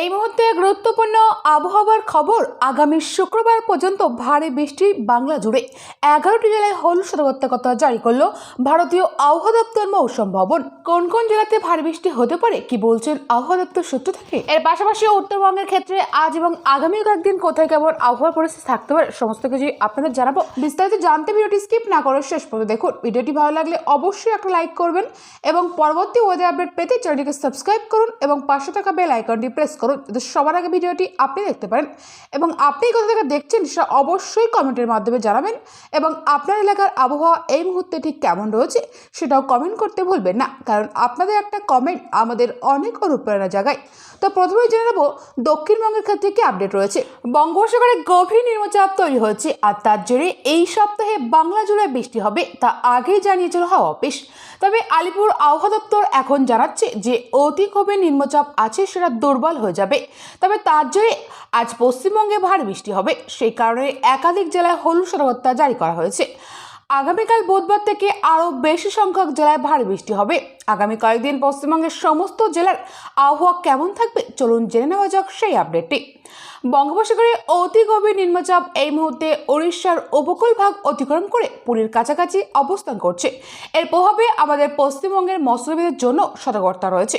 এই মুহূর্তে গুরুত্বপূর্ণ আবহাওয়ার খবর আগামী শুক্রবার পর্যন্ত ভারী বৃষ্টি বাংলা জুড়ে। এগারোটি জেলায় হলুদ সতর্কতা জারি করল ভারতীয় আবহাওয়া দপ্তর মৌসুম ভবন। কোন কোন জেলাতে ভারী বৃষ্টি হতে পারে, কি বলছেন আবহাওয়া দপ্তর সূত্র থেকে? এর পাশাপাশি উত্তরবঙ্গের ক্ষেত্রে আজ এবং আগামী কয়েকদিন কোথায় কেমন আবহাওয়া পরিস্থিতি থাকতে পারে, সমস্ত কিছু আপনাদের জানাব। বিস্তারিত জানতে ভিডিওটি স্কিপ না করে শেষ পর্যন্ত দেখুন। ভিডিওটি ভালো লাগলে অবশ্যই একটা লাইক করবেন এবং পরবর্তী ওয়েদার আপডেট পেতে চ্যানেলটিকে সাবস্ক্রাইব করুন এবং পাশে থাকা বেল আইকনটি প্রেস করুন। যাতে সবার আগে ভিডিওটি আপনি দেখতে পারেন এবং আপনি কোথা থেকে দেখছেন সেটা অবশ্যই কমেন্টের মাধ্যমে জানাবেন এবং আপনার এলাকার আবহাওয়া এই মুহূর্তে ঠিক কেমন রয়েছে সেটাও কমেন্ট করতে ভুলবেন না। কারণ আপনাদের একটা কমেন্ট আমাদের অনেক অনুপ্রেরণা জাগায় তো প্রথমে জেনে নেব, দক্ষিণবঙ্গের ক্ষেত্রে কি আপডেট রয়েছে? বঙ্গোপসাগরে গভীর নিম্নচাপ তৈরি হয়েছে আর তার জেরে এই সপ্তাহে বাংলা জুড়ে বৃষ্টি হবে তা আগেই জানিয়েছিল হাওয়া অফিস। তবে আলিপুর আবহাওয়া দপ্তর এখন জানাচ্ছে যে অতি গভীর নিম্নচাপ আছে, সেটা দুর্বল হয়ে যাবে। তবে তার জেরে আজ পশ্চিমবঙ্গে ভারী বৃষ্টি হবে। সেই কারণে একাধিক জেলায় হলুদ সতর্কতা জারি করা হয়েছে। আগামীকাল বুধবার থেকে আরও বেশি সংখ্যক জেলায় ভারী বৃষ্টি হবে। আগামী কয়েকদিন পশ্চিমবঙ্গের সমস্ত জেলার আবহাওয়া কেমন থাকবে, চলুন জেনে নেওয়া যাক সেই আপডেটটি। বঙ্গোপসাগরে অতি গভীর নিম্নচাপ এই মুহূর্তে ওড়িশার উপকূল ভাগ অতিক্রম করে পুরীর কাছাকাছি অবস্থান করছে। এর প্রভাবে আমাদের পশ্চিমবঙ্গের মৎস্যবিদের জন্য সতর্কতা রয়েছে।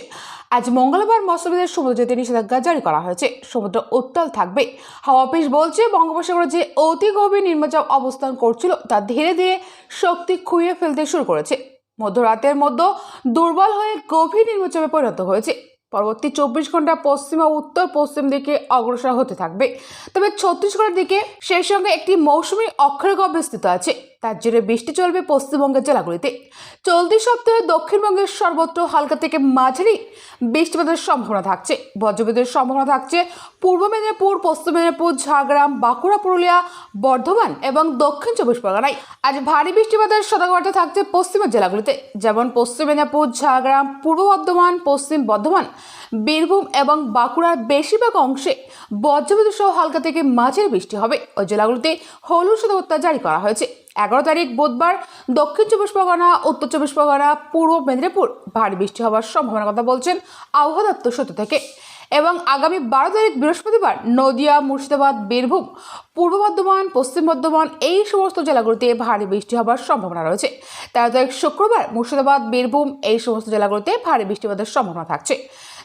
আজ মঙ্গলবার মৎস্যবিদের সমুদ্র যেতে নিষেধাজ্ঞা জারি করা হয়েছে। সমুদ্র উত্তাল থাকবে। হাওয়া অফিস বলছে, বঙ্গোপসাগরে যে অতি গভীর নিম্নচাপ অবস্থান করছিল, তা ধীরে ধীরে শক্তি খুইয়ে ফেলতে শুরু করেছে। মধ্যরাতের মধ্যে দুর্বল হয়ে গভীর নিম্নচাপে পরিণত হয়েছে। পরবর্তী চব্বিশ ঘণ্টা পশ্চিম ও উত্তর পশ্চিম দিকে অগ্রসর হতে থাকবে। তবে ছত্তিশগড়ের দিকে সেই সঙ্গে একটি মৌসুমি অক্ষরেখা বিস্তৃত আছে। তার জেরে বৃষ্টি চলবে পশ্চিমবঙ্গের জেলাগুলিতে। চলতি সপ্তাহে দক্ষিণবঙ্গের সর্বত্র হালকা থেকে মাঝারি বৃষ্টিপাতের সম্ভাবনা থাকছে। বজ্রবিদ্যুতের সম্ভাবনা থাকছে পূর্ব মেদিনীপুর, পশ্চিম মেদিনীপুর, ঝাড়গ্রাম, বাঁকুড়া, পুরুলিয়া, বর্ধমান এবং দক্ষিণ চব্বিশ পরগনায়। আজ ভারী বৃষ্টিপাতের সতর্কবার্তা থাকছে পশ্চিমের জেলাগুলিতে। যেমন পশ্চিম মেদিনীপুর, ঝাড়গ্রাম, পূর্ব বর্ধমান, পশ্চিম বর্ধমান, বীরভূম এবং বাঁকুড়ার বেশিরভাগ অংশে বজ্রবিদ্যুৎ সহ হালকা থেকে মাঝের বৃষ্টি হবে। ওই জেলাগুলিতে হলুদ সতর্কতা জারি করা হয়েছে। এগারো তারিখ বুধবার দক্ষিণ চব্বিশ পরগনা, উত্তর চব্বিশ পরগনা, পূর্ব মেদিনীপুর। ভারী বৃষ্টি হওয়ার সম্ভাবনার কথা বলছেন আবহাওয়া দপ্তর সূত্র থেকে। এবং আগামী বারো তারিখ বৃহস্পতিবার নদিয়া, মুর্শিদাবাদ, বীরভূম, পূর্ব বর্ধমান, পশ্চিম বর্ধমান এই সমস্ত জেলাগুলিতে ভারী বৃষ্টি হওয়ার সম্ভাবনা রয়েছে। তেরো তারিখ শুক্রবার মুর্শিদাবাদ, বীরভূম এই সমস্ত জেলাগুলিতে ভারী বৃষ্টিপাতের সম্ভাবনা থাকছে।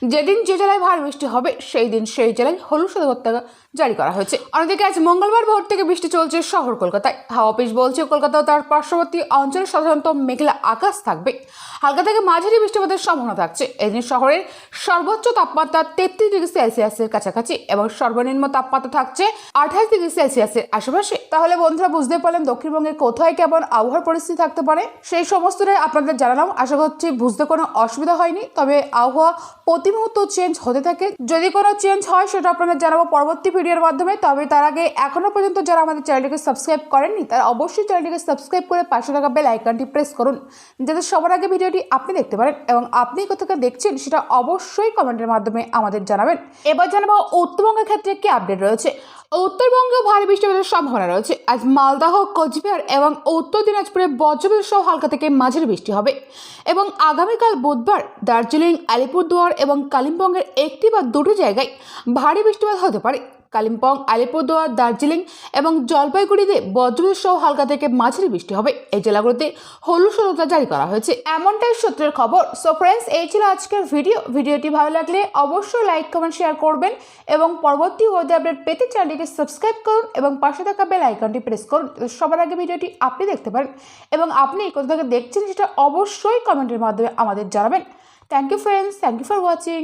যেদিন যে জেলায় ভারী বৃষ্টি হবে সেই দিন সেই জেলায় হলুদ সতর্কতা জারি করা হয়েছে। অন্যদিকে আজ মঙ্গলবার ভোর থেকে বৃষ্টি চলছে শহর কলকাতায়। হাওয়া অফিস বলছে কলকাতা তার পার্শ্ববর্তী অঞ্চলে সাধারণত মেঘলা আকাশ থাকবে। হালকা থেকে মাঝারি বৃষ্টিপাতের সম্ভাবনা থাকছে। এদিন শহরের সর্বোচ্চ তাপমাত্রা তেত্রিশ ডিগ্রি সেলসিয়াসের কাছাকাছি এবং সর্বনিম্ন তাপমাত্রা থাকছে আঠাশ ডিগ্রি সেলসিয়াসের আশেপাশে। তাহলে বন্ধুরা, বুঝতে পারলেন দক্ষিণবঙ্গের কোথায় কেমন আবহাওয়ার পরিস্থিতি থাকতে পারে? সেই সমস্তটাই আপনাদের জানালাম। আশা করছি বুঝতে কোনো অসুবিধা হয়নি। তবে আবহাওয়া প্রতি মুহূর্ত চেঞ্জ হতে থাকে। যদি কোনো চেঞ্জ হয়, সেটা আপনাদের জানাব পরবর্তী ভিডিওর মাধ্যমে। তবে তার আগে এখনও পর্যন্ত যারা আমাদের চ্যানেলটিকে সাবস্ক্রাইব করেননি, তারা অবশ্যই চ্যানেলটিকে সাবস্ক্রাইব করে পাশে থাকা বেল আইকনটি প্রেস করুন, যাতে সবার আগে ভিডিওটি আপনি দেখতে পারেন এবং আপনি কোথাকে দেখছেন সেটা অবশ্যই কমেন্টের মাধ্যমে আমাদের জানাবেন। এবার জানাব উত্তরবঙ্গের ক্ষেত্রে কি আপডেট রয়েছে? উত্তরবঙ্গে ভারী বৃষ্টিপাতের সম্ভাবনা রয়েছে। আজ মালদাহ, কোচবিহার এবং উত্তর দিনাজপুরে বজ্রবিদ্যুৎ সহ হালকা থেকে মাঝের বৃষ্টি হবে এবং আগামীকাল বুধবার দার্জিলিং, আলিপুরদুয়ার এবং কালিম্পংয়ের একটি বা দুটি জায়গায় ভারী বৃষ্টিপাত হতে পারে। কালিম্পং, আলিপুরদুয়ার, দার্জিলিং এবং জলপাইগুড়িতে বজ্রবিদ্যুৎ সহ হালকা থেকে মাঝারি বৃষ্টি হবে। এই জেলাগুলোতে হলুদ সতর্কতা জারি করা হয়েছে। এমনটাই সূত্রের খবর। সো ফ্রেন্ডস এই ছিল আজকের ভিডিও। ভিডিওটি ভালো লাগলে অবশ্যই লাইক কমেন্ট শেয়ার করবেন এবং পরবর্তী ওয়েদার আপডেট পেতে চ্যানেলটিকে সাবস্ক্রাইব করুন এবং পাশে থাকা বেল আইকনটি প্রেস করুন সবার আগে ভিডিওটি আপনি দেখতে পারেন এবং আপনি কোথা থেকে দেখছেন সেটা অবশ্যই কমেন্টের মাধ্যমে আমাদের জানাবেন। Thank you friends thank you for watching